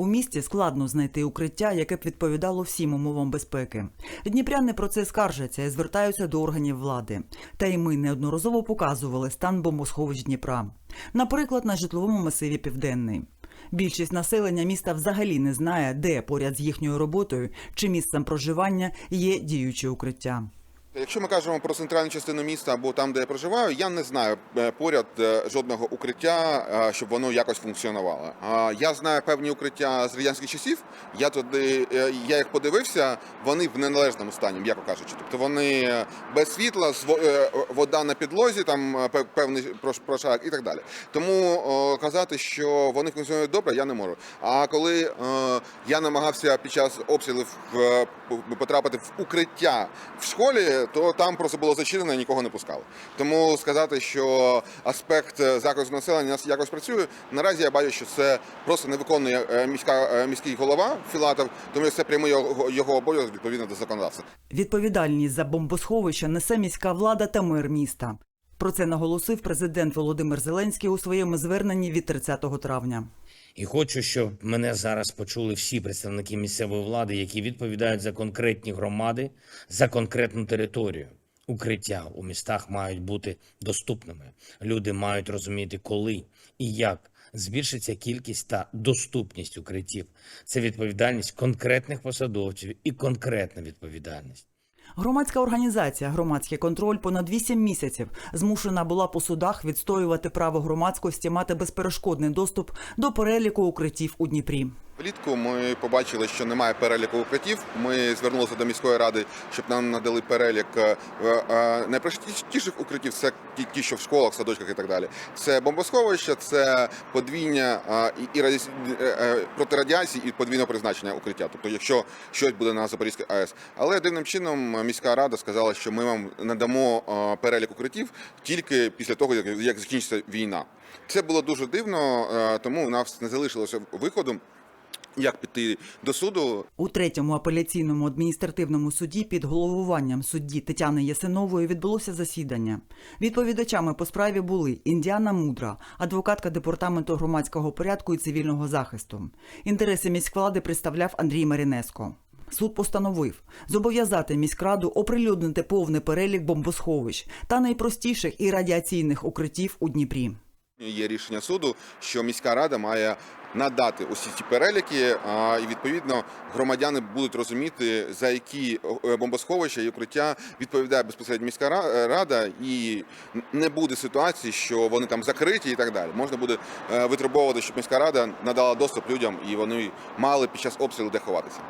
У місті складно знайти укриття, яке б відповідало всім умовам безпеки. Дніпряни про це скаржаться і звертаються до органів влади. Та й ми неодноразово показували стан бомбосховищ Дніпра. Наприклад, на житловому масиві Південний. Більшість населення міста взагалі не знає, де поряд з їхньою роботою чи місцем проживання є діючі укриття. Якщо ми кажемо про центральну частину міста або там, де я проживаю, я не знаю е, поряд е, жодного укриття, е, щоб воно якось функціонувало. Я знаю певні укриття з радянських часів. Я туди я їх подивився. Вони в неналежному стані, м'яко кажучи. Тобто вони без світла, вода на підлозі, там пев- певний прошарок і так далі. Тому казати, що вони функціонують добре, я не можу. А коли я намагався під час обстрілів потрапити в укриття в школі, то там просто було зачинено і нікого не пускали. Тому сказати, що аспект захисту населення нас якось працює. Наразі я бачу, що це просто не виконує е, міська е, міський голова Філатов, тому що це прямий його, його обов'язок відповідно до законодавства. Відповідальність за бомбосховища несе міська влада та мер міста. Про це наголосив президент Володимир Зеленський у своєму зверненні від 30 травня. І хочу, щоб мене зараз почули всі представники місцевої влади, які відповідають за конкретні громади, за конкретну територію. Укриття у містах мають бути доступними. Люди мають розуміти, коли і як збільшиться кількість та доступність укриттів. Це відповідальність конкретних посадовців і конкретна відповідальність. Громадська організація Громадський контроль понад 8 місяців змушена була по судах відстоювати право громадськості мати безперешкодний доступ до переліку укриттів у Дніпрі. Влітку ми побачили, що немає переліку укриттів. Ми звернулися до міської ради, щоб нам надали перелік е, е, найпростіших укриттів. Це ті, що в школах, садочках і так далі. Це бомбосховище, це подвійня е, і, і радіацій- е, е, проти радіації і подвійного призначення укриття. Тобто, якщо щось буде на Запорізькій АЕС. Але дивним чином міська рада сказала, що ми вам надамо перелік укриттів тільки після того, як, закінчиться війна. Це було дуже дивно, тому у нас не залишилося виходу. Як піти до суду? У третьому апеляційному адміністративному суді під головуванням судді Тетяни Ясинової відбулося засідання. Відповідачами по справі були Індіана Мудра, адвокатка департаменту громадського порядку і цивільного захисту. Інтереси міськвлади представляв Андрій Марінеско. Суд постановив зобов'язати міськраду оприлюднити повний перелік бомбосховищ та найпростіших і радіаційних укриттів у Дніпрі. Є рішення суду, що міська рада має надати усі ці переліки, і відповідно громадяни будуть розуміти, за які е, бомбосховища і укриття відповідає безпосередньо міська е, рада, і не буде ситуації, що вони там закриті і так далі. Можна буде е, витребовувати, щоб міська рада надала доступ людям, і вони мали під час обстрілу де ховатися.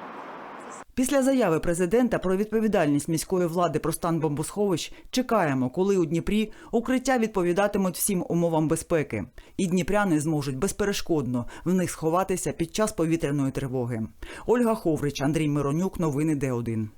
Після заяви президента про відповідальність міської влади про стан бомбосховищ чекаємо, коли у Дніпрі укриття відповідатимуть всім умовам безпеки, і дніпряни зможуть безперешкодно в них сховатися під час повітряної тривоги. Ольга Ховрич, Андрій Миронюк, новини Д1.